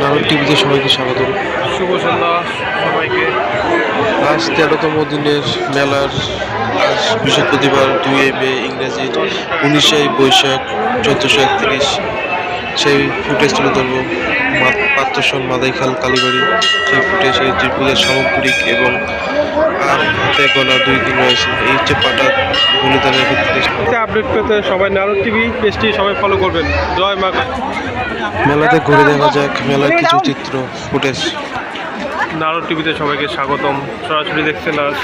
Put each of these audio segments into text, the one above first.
নারদ টিভিতে সবাইকে স্বাগত। শুভ সন্ধ্যা সবাইকে। আজ তেরোতম দিনের মেলার আজ বৃহস্পতিবার দুই এ মে ইংরেজির উনিশে বৈশাখ চোদ্দোশো একত্রিশ। সেই ফুটেজ তুলে ধরবো। পাত্রসন মাদাইখাল কালীবাড়ি। সেই ফুটেজ এই ত্রিপুরের সামগ্রিক এবং আর হাতে গলা দুই দিন রয়েছে। এই হচ্ছে পাটা বলিদানের এতে আপডেট পেতে সবাই নারদ টিভি পেজটি সবাই ফলো করবেন। জয় মা। মেলাতে ঘুরে দেখা যাক মেলার কিছু চিত্র ফুটেজ। নারদ টিভিতে সবাইকে স্বাগতম। সরাসরি দেখছেন আজ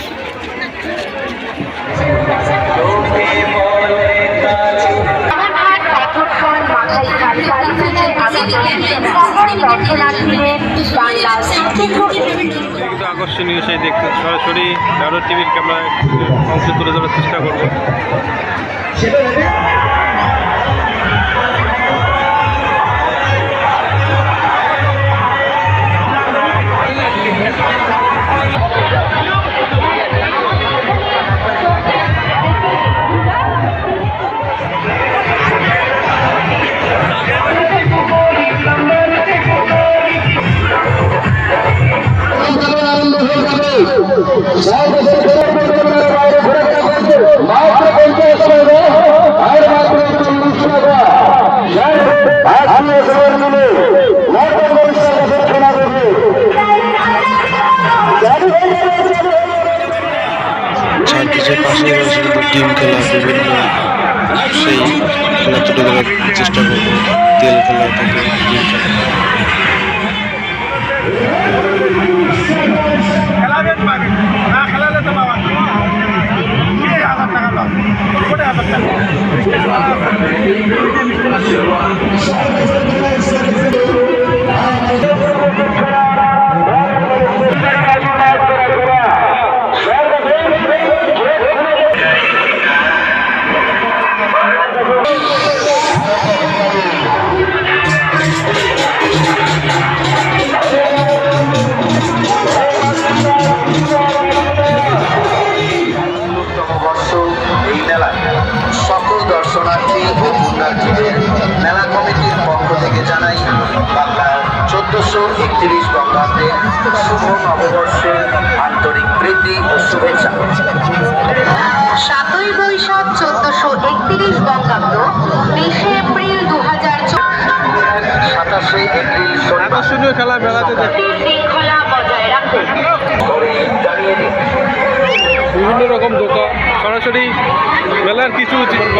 আকর্ষণীয় সেই দেখতে। সরাসরি নারদ টিভির ক্যামেরায় অংশ তুলে ধরার চেষ্টা করব। সার্কিটের পাশে রয়েছে কিন্তু টিম খেলা বিভিন্ন সেই চেষ্টা করব তেল খেলা থেকে পুণ্যার্থীদের মেলা কমিটির পক্ষ থেকে জানাই বাংলার চোদ্দশো একত্রিশ বঙ্গাব্দে শুভ নববর্ষের আন্তরিক প্রীতি ও শুভেচ্ছা। সাতই বৈশাখ চোদ্দশো একত্রিশ বঙ্গাব্দ বিশে এপ্রিল দু হাজার সাতাশে এপ্রিল শনিবার। খেলা মেলাতে দেখি। শৃঙ্খলা বজায় রাখুন। বিভিন্ন রকম দোকান। সরাসরি মেলার কিছু চিত্র